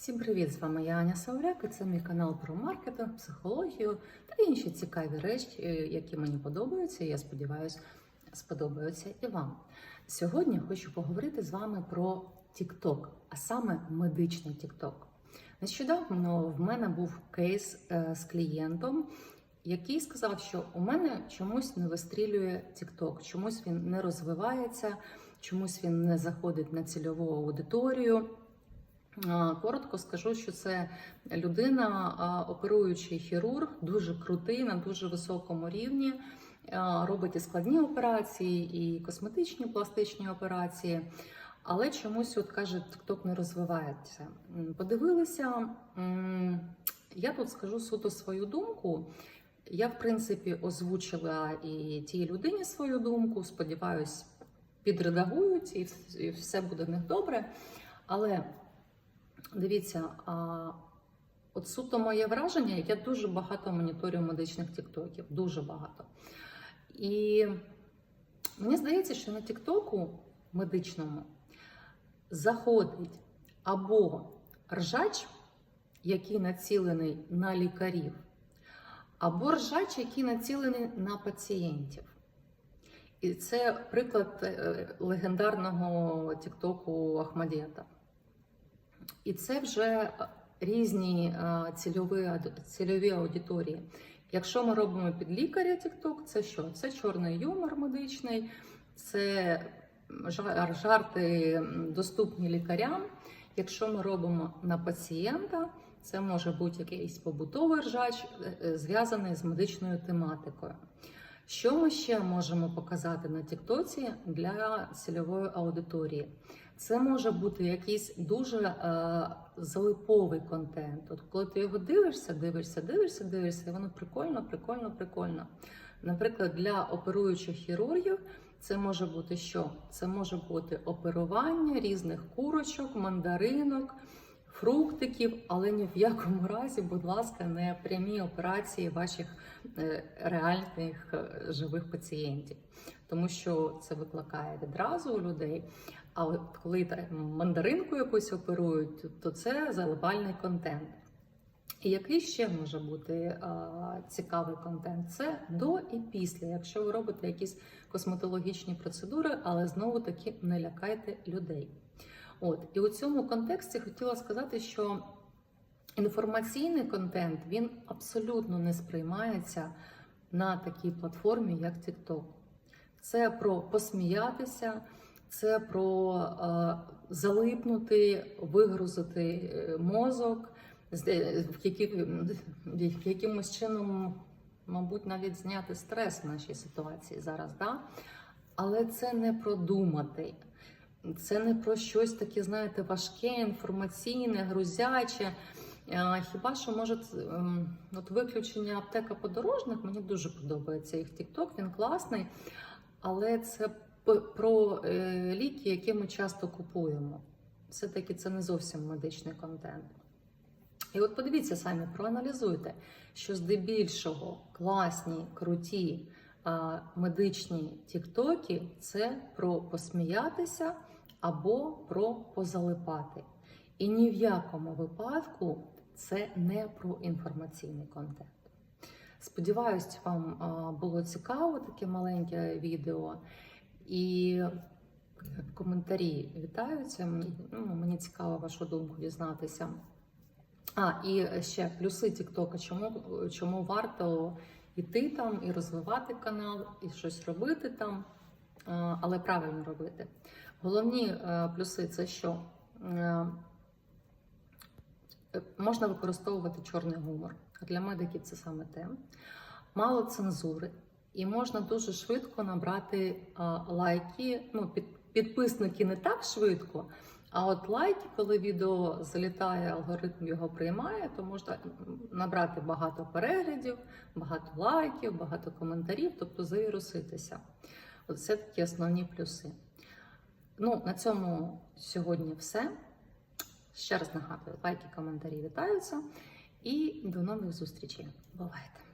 Всім привіт! З вами я Аня Сауляк і це мій канал про маркетинг, психологію та інші цікаві речі, е, які мені подобаються. і Я сподіваюся, сподобаються і вам. Сьогодні хочу поговорити з вами про TikTok, а саме медичний TikTok. Нещодавно в мене був кейс е, з клієнтом, який сказав, що у мене чомусь не вистрілює TikTok, чомусь він не розвивається, чомусь він не заходить на цільову аудиторію. Коротко скажу, що це людина, оперуючий хірург, дуже крутий, на дуже високому рівні. Робить і складні операції, і косметичні пластичні операції. Але чомусь, от каже, TikTok не розвивається. Подивилися, я тут скажу суто свою думку. Я, в принципі, озвучила і тій людині свою думку. Сподіваюсь, підредагують і все буде в них добре. Але Дивіться, а от суто моє враження, я дуже багато моніторю медичних тіктоків, дуже багато. І мені здається, що на тіктоку медичному заходить або ржач, який націлений на лікарів, або ржач, який націлений на пацієнтів. І це приклад е, легендарного тіктоку Ахмадєта. І це вже різні е, цільові, цільові аудиторії. Якщо ми робимо під лікаря TikTok, це що? Це чорний юмор медичний, це жа- жарти доступні лікарям. Якщо ми робимо на пацієнта, це може бути якийсь побутовий ржач, е, е, зв'язаний з медичною тематикою. Що ми ще можемо показати на Тіктоці для цільової аудиторії? Це може бути якийсь дуже е, залиповий контент. От коли ти його дивишся, дивишся, дивишся, дивишся, і воно прикольно, прикольно, прикольно. Наприклад, для оперуючих хірургів це може бути що? Це може бути оперування різних курочок, мандаринок, фруктиків, але ні в якому разі, будь ласка, не прямі операції ваших е, реальних е, живих пацієнтів, тому що це викликає відразу у людей. А от коли мандаринку якусь оперують, то це заливальний контент. І який ще може бути а, цікавий контент? Це до і після, якщо ви робите якісь косметологічні процедури, але знову таки не лякайте людей. От і у цьому контексті хотіла сказати, що інформаційний контент він абсолютно не сприймається на такій платформі, як TikTok. Це про посміятися, це про е, залипнути, вигрузити е, мозок, якимось чином, мабуть, навіть зняти стрес в нашій ситуації зараз. Да? Але це не продумати. Це не про щось таке, знаєте, важке, інформаційне, грузяче. Хіба що може ем, от виключення аптека подорожник мені дуже подобається їх TikTok, він класний, але це про е, ліки, які ми часто купуємо. Все-таки це не зовсім медичний контент. І от подивіться самі, проаналізуйте, що здебільшого класні, круті а, медичні тіктоки це про посміятися або про позалипати. І ні в якому випадку це не про інформаційний контент. Сподіваюсь, вам було цікаво таке маленьке відео. І коментарі вітаються. Ну, мені цікаво вашу думку дізнатися. А, і ще плюси Тіктока, чому, чому варто йти там і розвивати канал, і щось робити там, але правильно робити. Головні е, плюси це що? Е, е, Можна використовувати чорний гумор. Для медиків це саме те. Мало цензури, і можна дуже швидко набрати лайки. Ну, під, підписники не так швидко, а от лайки, коли відео залітає, алгоритм його приймає, то можна набрати багато переглядів, багато лайків, багато коментарів, тобто завіруситися. Це такі основні плюси. Ну, на цьому сьогодні все. Ще раз нагадую, лайки, коментарі вітаються. І до нових зустрічей. Бувайте!